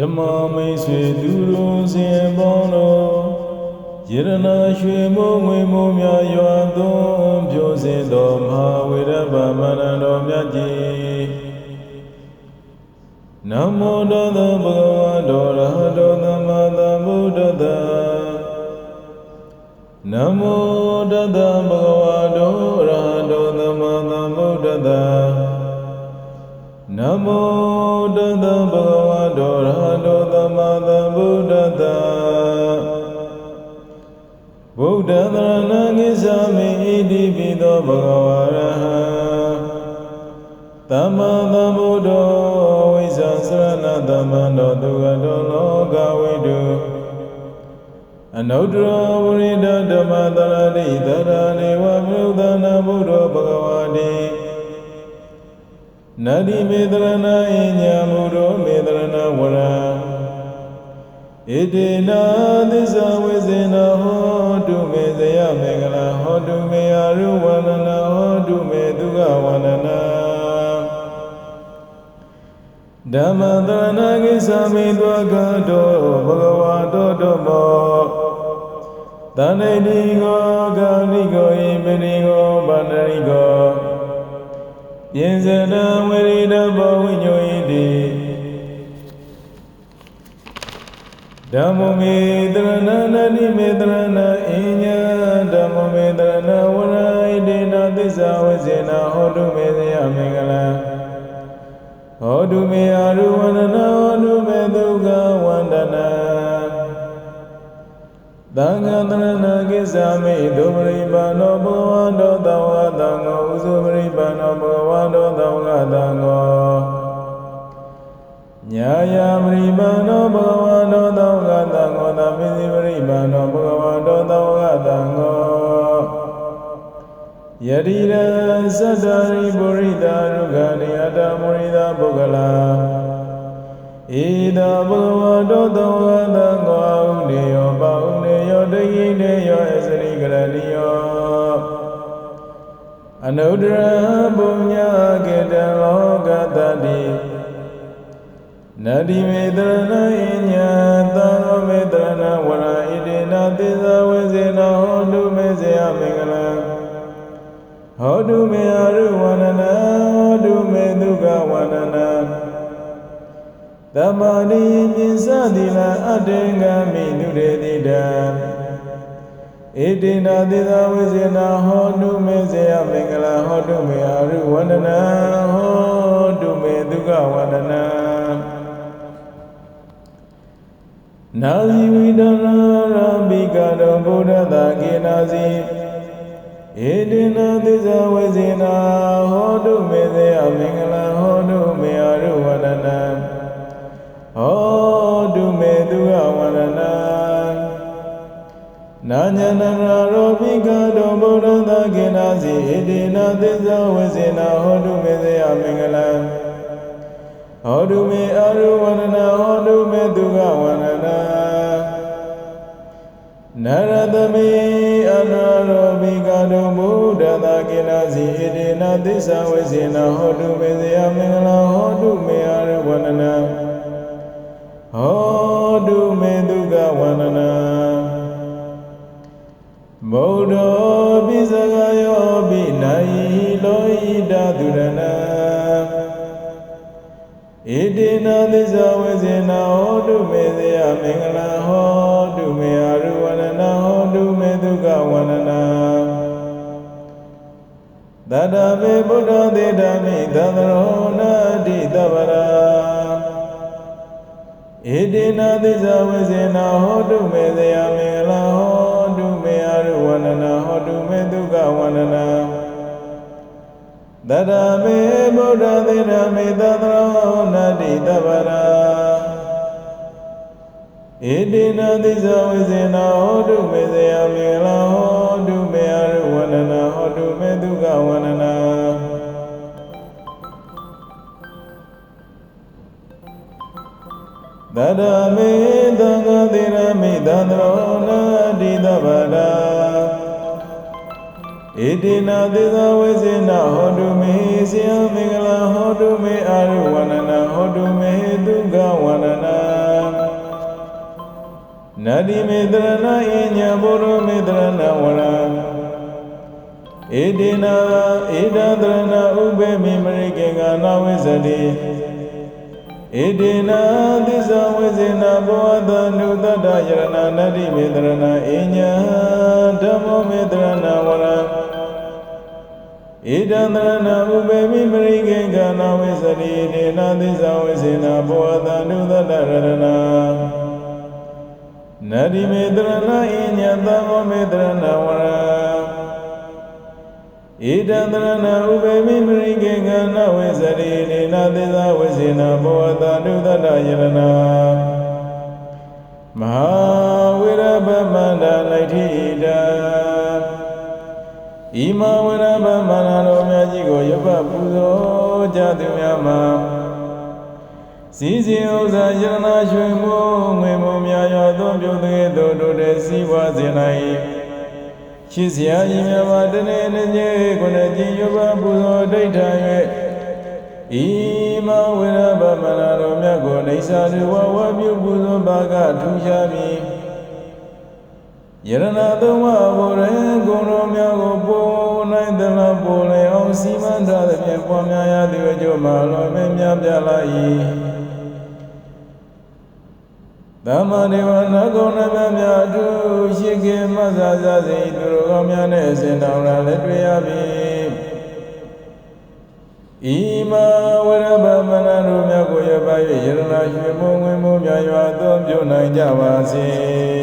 ဓမ္မမိတ်ဆွေသူတို့စဉ်ပေါင်းတော်ယရနာရွှေမိုးငွေမိုးများရွာသွန်းပြိုစင်တော်မဟာဝေရဗမန္တန်တော်မြတ်ကြီးနမောတသဗုဒ္ဓဝါတော်ရဟတောသမ္မာသမ္ဗုဒ္ဓတ္တနမောတသဗုဒ္ဓဝါတော်ရဟတောသမ္မာသမ္ဗုဒ္ဓတ္တနမောတတံဘဂဝတောရဟတောသမ္မာသမ္ဗုဒ္ဓတ္တဗုဒ္ဓသရဏဂိသာမိဣတိပိသောဘဂဝါရဟံသမ္မာသမ္နတ္တိမေတရဏအညာမူရောမေတရဏဝရံဣတိနာသစ္စာဝိဇေနဟောတုမေဇယမေကလဟောတုမေအရုဝန္ဒနာဟောတုမေဒုက္ခဝန္ဒနာဓမ္မတရဏကိသမိသောကတောဘဂဝါတောတောမောတဏိတိကောကာလိကောဣပရိကောဗန္ဒရိကော ယင်ဇနဝရိဒဘောဝိညိုဣတိဓမ္မမေတရဏနတိမေတရဏအညဓမ္မမေတရဏဝရဣတိနာသစ္စာဝဇေနဟောတုမေဇယမင်္ဂလံဟောတုမေအရုဝန္ဒနာဟောတုမေဒုက္ခ သံဃာတရဏကိစ္ဆာမိဒုပရိပါဏောဘဂဝန္တောသဝတံဃောဥစုပရိပါဏောဘဂဝန္တောသဝကတံဃောညာယပရိပါဏောဘဂဝန္တောသဝကတံဃောသမိစီပရိပါဏောဘဂဝန္တောသဝကတံဃောယတိရံသတ္တရိပုရိတာရုခဏိအတ္တမုရိတာပုဂ္ဂလာဣဒဘဂဝတောတောဝတံဃောဥနေယောပါဥနေယော တယိနေယောအစရိကရဏိယောအနုတ္တရပုညကေတံလောကတတိနတိမေတရဏဣညာသံဃောမေတရဏဝရဣတိနာသစ္စာဝေစေနဟောတုမေဇယမင်္ဂလံဟောတုမေအရုဝန္ဒနာဟောတုမေဒုက္ခဝန္ဒနာ တမ္မာရိပိစသီလအတ္တေငာမိနုရေတိတံဣတိနာသစ္စာဝိဇေနဟောတုမေဇယမင်္ဂလဟောတုမေအရုဝန္ဒနာဟောတုမေဒုက္ခဝန္ဒနာနာဇီဝိတနာရပိကတောဗုဒ္ဓတာကေနာစီဣတိနာသစ္စာဝိဇေနဟောတုမေဇယမင်္ဂလ နာဟောတုမေဇယမင်္ဂလံဟောတုမေအရုဝရဏဟောတုမေသူဝဝရဏနရတမေအနာရောပိကတောဗုဒ္ဓသာကေနာစီဣတိနာသစ္စာဝေစေနာဟောတုမေဇယမင်္ဂလံဟောတုမေအရုဝရဏဟောတုမေဒုက္ခဝန္ဒနာဗုဒ္ဓောပိစကယောပိနိုင် နာသစ္စာဝေစေနာဟောတုမေဇယမင်္ဂလဟောတုမေအရုဝန္ဒနာဟောတုမေဒုက္ခဝန္ဒနာတတမေဗုဒ္ဓသေတမိသံဃရောနာတိတဗရာဣတိနာသစ္စာဝေစေနာဟောတုမေဇယမင်္ဂလာဟောတုမေအရုဝန္ဒနာဟောတုမေဒုက္ခဝန္ဒနာတတမေဗုဒ္ဓသေရမေသတရောနတိတဗရာဣတိနာသစ္စာဝေစေနာဟောတုမေဇယမင်္ဂလာဟောတုမေအရုဝန္ဒနာဟောတုမေဒုက္ခဝန္ဒနာ တတမေသံဃသေရမေသံဃောနာတိတဗရာဣ တိနာသေသဝေစေနဟောတုမေဆယမင်္ဂလာဟောတုမေအာရုဝန္ဒနာဟောတုမေဒုက္ခဝန္ဒနာနတ္တိမေတရဏအိညာဘုရောမေတရဏဝရံဧတေနာဧတတရဏဥပေမိမရိကေကနာဝိဇ္ဇတိဧတေနာသစ္စာဝိဇေနဘောဓနုတတ္တယရဏနတ္တိမေတရဏအိညာဓမ္မောမေတရဏဝရံ ဣဒံတရဏဥပေမိမရိကေကနာဝိသတိဒေနာသစ္စာဝိစေနာဘောဓန္တုသတ္တရဏနတိမေတရဏဣညတမောမေတရဏဝရဣဒံတရဏဥပေမိမရိကေကနာဝိသတိဒေနာသစ္စာဝိစေနာဘောဓန္တုသတ္တယရဏ ဤမဝရဗမန္တတော်မြတ်ကြီးကိုရပပူဇော်ကြသူများမှာစည်းစိမ်ဥစ္စာယရနာရွှေမိုးငွေမိုးများရောသောပြုသေးသောတို့တဲ့စည်းဝါးစေနိုင်ရှိစရာကြီးများမှာတနေ့နေ့ညကိုနဲ့ကြည်ရပပူဇော်ဒိဋ္ဌာ၍ဤမဝရဗမန္တတော်မြတ်ကိုနေစာတွေဝဝပြုပူဇော်ပါကထူးခြားပြီး ယရဏသုံးပါးဘုရင်ဂုဏ်တော်များကိုပို့နိုင်သလားပို့လေအောင်စီမံထားသဖြင့်ပွားများရသည်အကျိုးမှာလောမင်းများပြလာ၏သမ္မာဒေဝနာကုဏမြတ်များအတူရှိခင်မဆာဆာစေသူတော်ကောင်းများနဲ့အစဉ်တော်လာလက်တွေ့ရပြီဤမဝရဗမနတို့မြတ်ကိုရပါ၍ယရဏရွှေမုံဝင်မိုးများရွာသွန်ပြုနိုင်ကြပါစေ